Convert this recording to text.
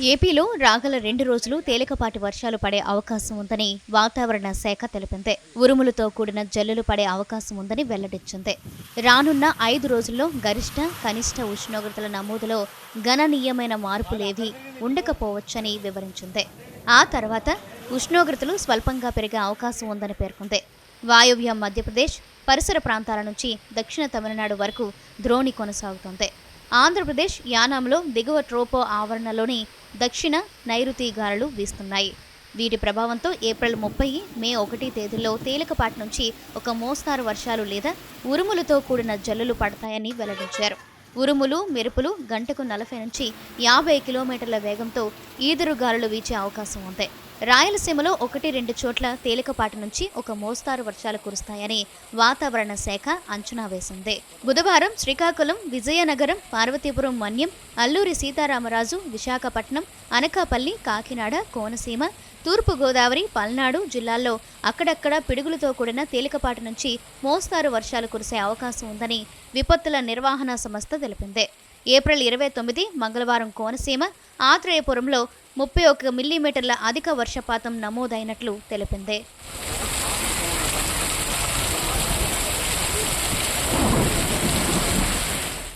ఏపీలో రాగల రెండు రోజులు తేలికపాటి వర్షాలు పడే అవకాశం ఉందని వాతావరణ శాఖ తెలిపింది. ఉరుములతో కూడిన జల్లులు పడే అవకాశం ఉందని వెల్లడించింది. రానున్న ఐదు రోజుల్లో గరిష్ట కనిష్ట ఉష్ణోగ్రతల నమోదులో గణనీయమైన మార్పులేవీ ఉండకపోవచ్చని వివరించింది. ఆ తర్వాత ఉష్ణోగ్రతలు స్వల్పంగా పెరిగే అవకాశం ఉందని పేర్కొంది. వాయువ్య మధ్యప్రదేశ్ పరిసర ప్రాంతాల నుంచి దక్షిణ తమిళనాడు వరకు ద్రోణి కొనసాగుతోంది. ఆంధ్రప్రదేశ్ యానాంలో దిగువ ట్రోపో ఆవరణలోని దక్షిణ నైరుతి గాలులు వీస్తున్నాయి. వీటి ప్రభావంతో ఏప్రిల్ ముప్పై మే ఒకటి తేదీల్లో తేలికపాటి నుంచి ఒక మోస్తారు వర్షాలు లేదా ఉరుములతో కూడిన జల్లులు పడతాయని వెల్లడించారు. ఉరుములు మెరుపులు గంటకు నలభై నుంచి యాభై కిలోమీటర్ల వేగంతో ఈదురు గాలులు వీచే అవకాశం ఉంది. రాయలసీమలో ఒకటి రెండు చోట్ల తేలికపాటి నుంచి ఒక మోస్తారు వర్షాలు కురుస్తాయని వాతావరణ శాఖ అంచనా వేసింది. బుధవారం శ్రీకాకుళం విజయనగరం పార్వతీపురం మన్యం అల్లూరి సీతారామరాజు విశాఖపట్నం అనకాపల్లి కాకినాడ కోనసీమ తూర్పుగోదావరి పల్నాడు జిల్లాల్లో అక్కడక్కడ పిడుగులతో కూడిన తేలికపాటి నుంచి మోస్తారు వర్షాలు కురిసే అవకాశం ఉందని విపత్తుల నిర్వహణ సంస్థ తెలిపింది. ఏప్రిల్ ఇరవై తొమ్మిది మంగళవారం కోనసీమ ఆత్రేయపురంలో ముప్పై ఒక్క మిల్లీమీటర్ల అధిక వర్షపాతం నమోదైనట్లు తెలిపింది.